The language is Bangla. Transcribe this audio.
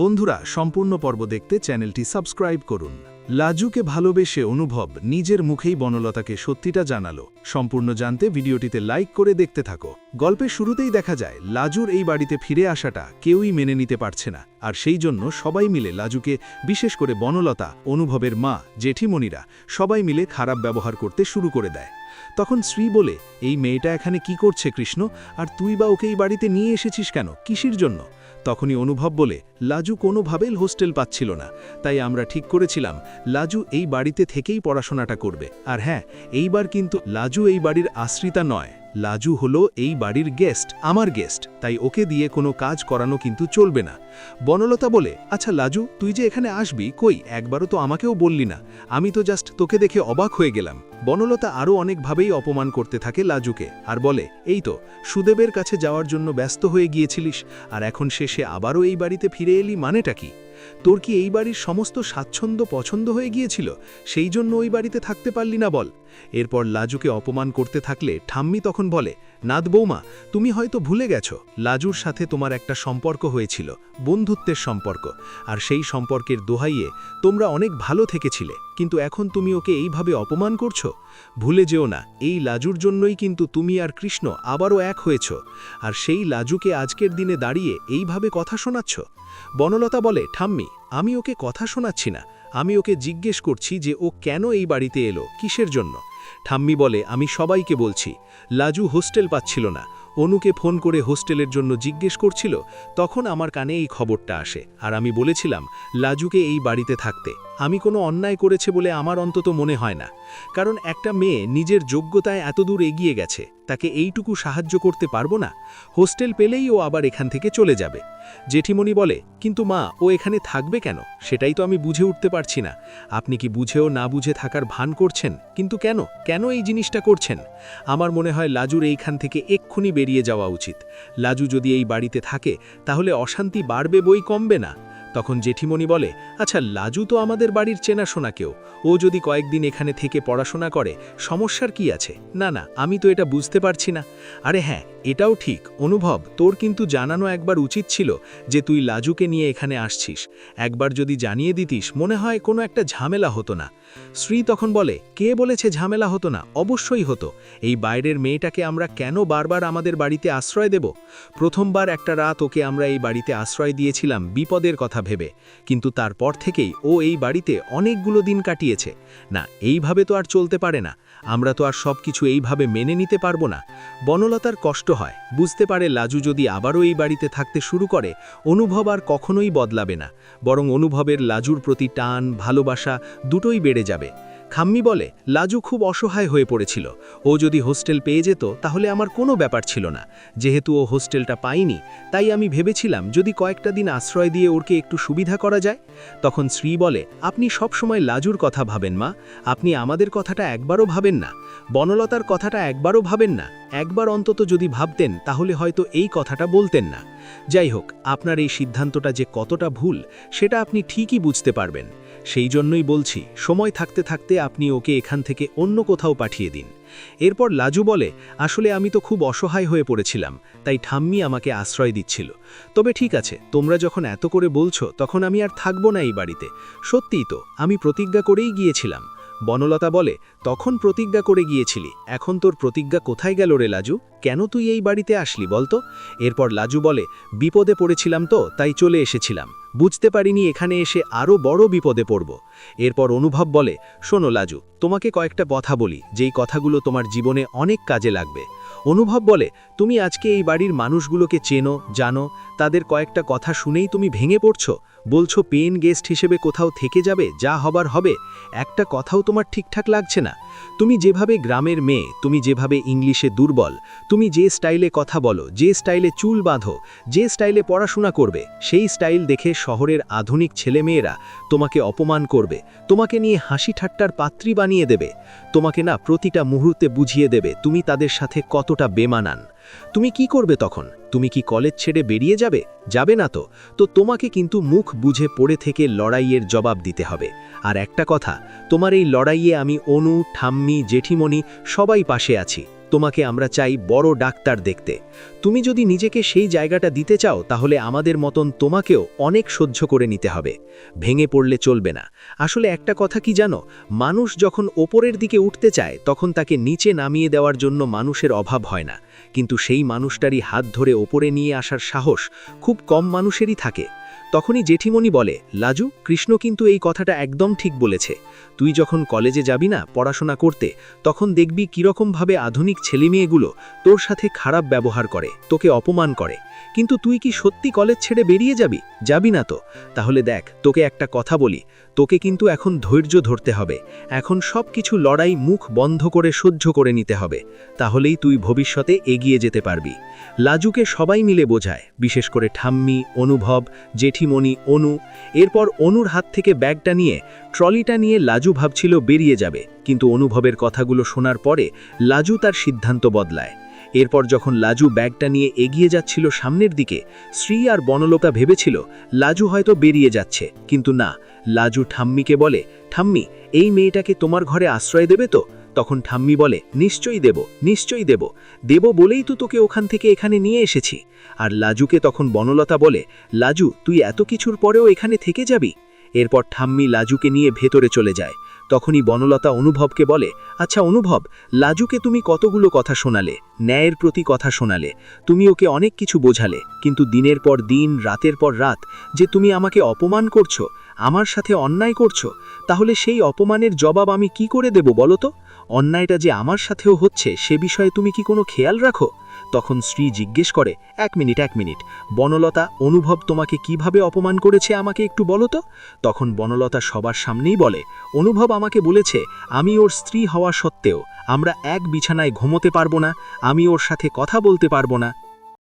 বন্ধুরা, সম্পূর্ণ পর্ব দেখতে চ্যানেলটি সাবস্ক্রাইব করুন। লাজুকে ভালোবেসে অনুভব নিজের মুখেই বনলতাকে সত্যিটা জানালো। সম্পূর্ণ জানতে ভিডিওটিতে লাইক করে দেখতে থাকো। গল্পের শুরুতেই দেখা যায়, লাজুর এই বাড়িতে ফিরে আসাটা কেউই মেনে নিতে পারছে না। আর সেই জন্য সবাই মিলে লাজুকে, বিশেষ করে বনলতা, অনুভবের মা, জেঠিমণিরা, সবাই মিলে খারাপ ব্যবহার করতে শুরু করে দেয়। তখন শ্রী বলে, এই মেয়েটা এখানে কি করছে কৃষ্ণ? আর তুই বা ওকে এই বাড়িতে নিয়ে এসেছিস কেন? কিসির জন্য? তখনই অনুভব বলে, লাজু কোনোভাবেই হোস্টেল পাচ্ছিল না। তাই আমরা ঠিক করেছিলাম, লাজু এই বাড়িতে থেকেই পড়াশোনাটা করবে। আর হ্যাঁ এইবার কিন্তু লাজু এই বাড়ির আশ্রিতা নয়। লাজু হলো এই বাড়ির গেস্ট আমার গেস্ট তাই ওকে দিয়ে কোনো কাজ করানো কিন্তু চলবে না। বনলতা বলে আচ্ছা লাজু, তুই যে এখানে আসবি, কই? একবারও তো আমাকেও বললি না। আমি তো জাস্ট তোকে দেখে অবাক হয়ে গেলাম। বনলতা আরও অনেকভাবেই অপমান করতে থাকে লাজুকে আর বলে, এই তো, সুদেবের কাছে যাওয়ার জন্য ব্যস্ত হয়ে গিয়েছিলিস, আর এখন শেষে আবারও এই বাড়িতে ফিরে এলি মানেটা কি? তোর কি এই বাড়ির সমস্ত স্বাচ্ছন্দ্য পছন্দ হয়ে গিয়েছিল? সেই জন্য ওই বাড়িতে থাকতে পারলি না বল। এরপর লাজুকে অপমান করতে থাকলে ঠাম্মি তখন বলে, নাদ বৌমা, তুমি হয়তো ভুলে গেছ, লাজুর সাথে তোমার একটা সম্পর্ক হয়েছিল, বন্ধুত্বের সম্পর্ক। আর সেই সম্পর্কের দোহাইয়ে তোমরা অনেক ভালো থেকেছিলে। কিন্তু এখন তুমি ওকে এইভাবে অপমান করছ? ভুলে যেও না, এই লাজুর জন্যই কিন্তু তুমি আর কৃষ্ণ আবারও এক হয়েছ। আর সেই লাজুকে আজকের দিনে দাঁড়িয়ে এইভাবে কথা শোনাচ্ছ? বনলতা বলে, ঠাম্মি, আমি ওকে কথা শোনাচ্ছি না। আমি ওকে জিজ্ঞেস করছি যে ও কেন এই বাড়িতে এলো, কিসের জন্য? ঠাম্মি বলে, আমি সবাইকে বলছি, লাজু হোস্টেল পাচ্ছিল না। অনুকে ফোন করে হোস্টেলের জন্য জিজ্ঞেস করছিল, তখন আমার কানে এই খবরটা আসে। আর আমি বলেছিলাম, লাজুকে এই বাড়িতে থাকতে। আমি কোনো অন্যায় করেছে বলে আমার অন্তত মনে হয় না। কারণ একটা মেয়ে নিজের যোগ্যতায় এতদূর এগিয়ে গেছে, তাকে এইটুকু সাহায্য করতে পারব না। হোস্টেল পেলেই ও আবার এখান থেকে চলে যাবে। জেঠিমণি বলে, কিন্তু মা, ও এখানে থাকবে কেন? সেটাই তো আমি বুঝে উঠতে পারছি না। আপনি কি বুঝেও না বুঝে থাকার ভান করছেন? কিন্তু কেন? কেন এই জিনিসটা করছেন? আমার মনে হয় লাজুর এইখান থেকে এক্ষুনি বেরিয়ে যাওয়া উচিত। লাজু যদি এই বাড়িতে থাকে, তাহলে অশান্তি বাড়বে বই কমবে না। তখন জেঠিমণি বলে আচ্ছা লাজু তো আমাদের বাড়ির চেনাশোনা কেউ। ও যদি কয়েকদিন এখানে থেকে পড়াশোনা করে, সমস্যার কি আছে? না না, আমি তো এটা বুঝতে পারছি না। আরে হ্যাঁ এটাও ঠিক। অনুভব, তোর কিন্তু জানানো একবার উচিত ছিল যে তুই লাজুকে নিয়ে এখানে আসছিস। একবার যদি জানিয়ে দিতিস, মনে হয় কোনো একটা ঝামেলা হতো না। শ্রী তখন বলে, কে বলেছে ঝামেলা হতো না? অবশ্যই হতো। এই বাইরের মেয়েটাকে আমরা কেন বারবার আমাদের বাড়িতে আশ্রয় দেব? প্রথমবার একটা রাত ওকে আমরা এই বাড়িতে আশ্রয় দিয়েছিলাম বিপদের কথা ভেবে, কিন্তু তারপর থেকেই ও এই বাড়িতে অনেকগুলো দিন কাটিয়েছে। না, এইভাবে তো আর চলতে পারে না। আমরা তো আর সব কিছু এইভাবে মেনে নিতে পারব না। বনলতার কষ্ট হয়। বুঝতে পারে লাজু যদি আবারও এই বাড়িতে থাকতে শুরু করে, অনুভব আর কখনোই বদলাবে না। বরং অনুভবের লাজুর প্রতি টান, ভালোবাসা দুটোই বেড়ে যাবে। খাম্মি বলে, লাজু খুব অসহায় হয়ে পড়েছিল। ও যদি হোস্টেল পেয়ে যেত, তাহলে আমার কোনো ব্যাপার ছিল না। যেহেতু ও হোস্টেলটা পাইনি তাই আমি ভেবেছিলাম যদি কয়েকটা দিন আশ্রয় দিয়ে ওরকে একটু সুবিধা করা যায়। তখন শ্রী বলে, আপনি সব সময় লাজুর কথা ভাবেন, মা। আপনি আমাদের কথাটা একবারও ভাবেন না। বনলতার কথাটা একবারও ভাবেন না। একবার অন্তত যদি ভাবতেন, তাহলে হয়তো এই কথাটা বলতেন না। যাই হোক, আপনার এই সিদ্ধান্তটা যে কতটা ভুল, সেটা আপনি ঠিকই বুঝতে পারবেন। সেই জন্যই বলছি, সময় থাকতে থাকতে আপনি ওকে এখান থেকে অন্য কোথাও পাঠিয়ে দিন। এরপর লাজু বলে, আসলে আমি তো খুব অসহায় হয়ে পড়েছিলাম, তাই ঠাম্মি আমাকে আশ্রয় দিচ্ছিল। তবে ঠিক আছে, তোমরা যখন এত করে বলছো, তখন আমি আর থাকব না এই বাড়িতে। সত্যিই তো, আমি প্রতিজ্ঞা করেই গিয়েছিলাম। বনলতা বলে, তখন প্রতিজ্ঞা করে গিয়েছিলি, এখন তোর প্রতিজ্ঞা কোথায় গেল রে লাজু? কেন তুই এই বাড়িতে আসলি বলতো? এরপর লাজু বলে, বিপদে পড়েছিলাম তো, তাই চলে এসেছিলাম। বুঝতে পারিনি এখানে এসে আরও বড় বিপদে পড়ব। এরপর অনুভব বলে, শোনো লাজু, তোমাকে কয়েকটা কথা বলি, যেই কথাগুলো তোমার জীবনে অনেক কাজে লাগবে। অনুভব বলে, তুমি আজকে এই বাড়ির মানুষগুলোকে চেনো, জানো, তাদের কয়েকটা কথা শুনেই তুমি ভেঙে পড়ছো? বলছো পেন গেস্ট হিসেবে কোথাও থেকে যাবে, যা হবার হবে? একটা কথাও তোমার ঠিকঠাক লাগছে না। তুমি যেভাবে গ্রামের মেয়ে, তুমি যেভাবে ইংলিশে দুর্বল, তুমি যে স্টাইলে কথা বলো, যে স্টাইলে চুল বাঁধো, যে স্টাইলে পড়াশোনা করবে, সেই স্টাইল দেখে শহরের আধুনিক ছেলেমেয়েরা তোমাকে অপমান করবে, তোমাকে নিয়ে হাসি ঠাট্টার পাত্রী বানিয়ে দেবে, তোমাকে না প্রতিটা মুহূর্তে বুঝিয়ে দেবে তুমি তাদের সাথে কতটা বেমানান। তুমি কি করবে তখন? তুমি কি কলেজ ছেড়ে বেরিয়ে যাবে? যাবে না তো। তো তোমাকে কিন্তু মুখ বুঝে পড়ে থেকে লড়াইয়ের জবাব দিতে হবে। আর একটা কথা, তোমার এই লড়াইয়ে আমি অনু, ঠাম্মি, জেঠিমণি সবাই পাশে আছি। তোমাকে আমরা চাই বড় ডাক্তার দেখতে। তুমি যদি নিজেকে সেই জায়গাটা দিতে চাও, তাহলে আমাদের মতন তোমাকেও অনেক সহ্য করে নিতে হবে। ভেঙে পড়লে চলবে না। আসলে একটা কথা কি জানো? মানুষ যখন ওপরের দিকে উঠতে চায়, তখন তাকে নিচে নামিয়ে দেওয়ার জন্য মানুষের অভাব হয় না। কিন্তু সেই মানুষটারই হাত ধরে ওপরে নিয়ে আসার সাহস খুব কম মানুষেরই থাকে। তখনই জেঠিমণি বলে, লাজু, কৃষ্ণ কিন্তু এই কথাটা একদম ঠিক বলেছে। তুই যখন কলেজে যাবি না পড়াশোনা করতে, তখন দেখবি কীরকমভাবে আধুনিক ছেলেমেয়েগুলো তোর সাথে খারাপ ব্যবহার করে, তোকে অপমান করে। কিন্তু তুই কি সত্যি কলেজ ছেড়ে বেরিয়ে যাবি? যাবি না তো। তাহলে দেখ, তোকে একটা কথা বলি, তোকে কিন্তু এখন ধৈর্য ধরতে হবে। এখন সব কিছু লড়াই মুখ বন্ধ করে সহ্য করে নিতে হবে। তাহলেই তুই ভবিষ্যতে এগিয়ে যেতে পারবি। লাজুকে সবাই মিলে বোঝায়, বিশেষ করে ঠাম্মি, অনুভব জেঠিমণি অনু, এরপর অনুর হাত থেকে ব্যাগটা নিয়ে, ট্রলিটা নিয়ে লাজু ভাবছিল বেরিয়ে যাবে, কিন্তু অনুভবের কথাগুলো শোনার পরে লাজু তার সিদ্ধান্ত বদলায়। এরপর যখন লাজু ব্যাগটা নিয়ে এগিয়ে যাচ্ছিল সামনের দিকে শ্রী আর বনলোকা ভেবেছিল লাজু হয়তো বেরিয়ে যাচ্ছে, কিন্তু না, লাজু ঠাম্মিকে বলে, ঠাম্মি, এই মেয়েটাকে তোমার ঘরে আশ্রয় দেবে তো? তখন ঠাম্মি বলে, নিশ্চয়ই দেব নিশ্চয়ই দেব। দেব বলেই তো তোকে ওখান থেকে এখানে নিয়ে এসেছি। আর লাজুকে তখন বনলতা বলে, লাজু, তুই এত কিছুর পরেও এখানে থেকে যাবি? এরপর ঠাম্মি লাজুকে নিয়ে ভেতরে চলে যায়। তখনই বনলতা অনুভবকে বলে আচ্ছা অনুভব, লাজুকে তুমি কতগুলো কথা শোনালে? ন্যায়ের প্রতি কথা শোনালে। তুমি ওকে অনেক কিছু বোঝালে, কিন্তু দিনের পর দিন, রাতের পর রাত, যে তুমি আমাকে অপমান করছ, আমার সাথে অন্যায় করছ, তাহলে সেই অপমানের জবাব আমি কি করে দেব বলো তো? অন্যায়টা যে আমার সাথেও হচ্ছে, সে বিষয়ে তুমি কি কোনো খেয়াল রাখো? তখন স্ত্রী জিজ্ঞেস করে, এক মিনিট এক মিনিট, বনলতা অনুভব তোমাকে কীভাবে অপমান করেছে আমাকে একটু বলো তো? তখন বনলতা সবার সামনেই বলে, অনুভব আমাকে বলেছে, আমি ওর স্ত্রী হওয়া সত্ত্বেও আমরা এক বিছানায় ঘুমোতে পারব না, আমি ওর সাথে কথা বলতে পারব না।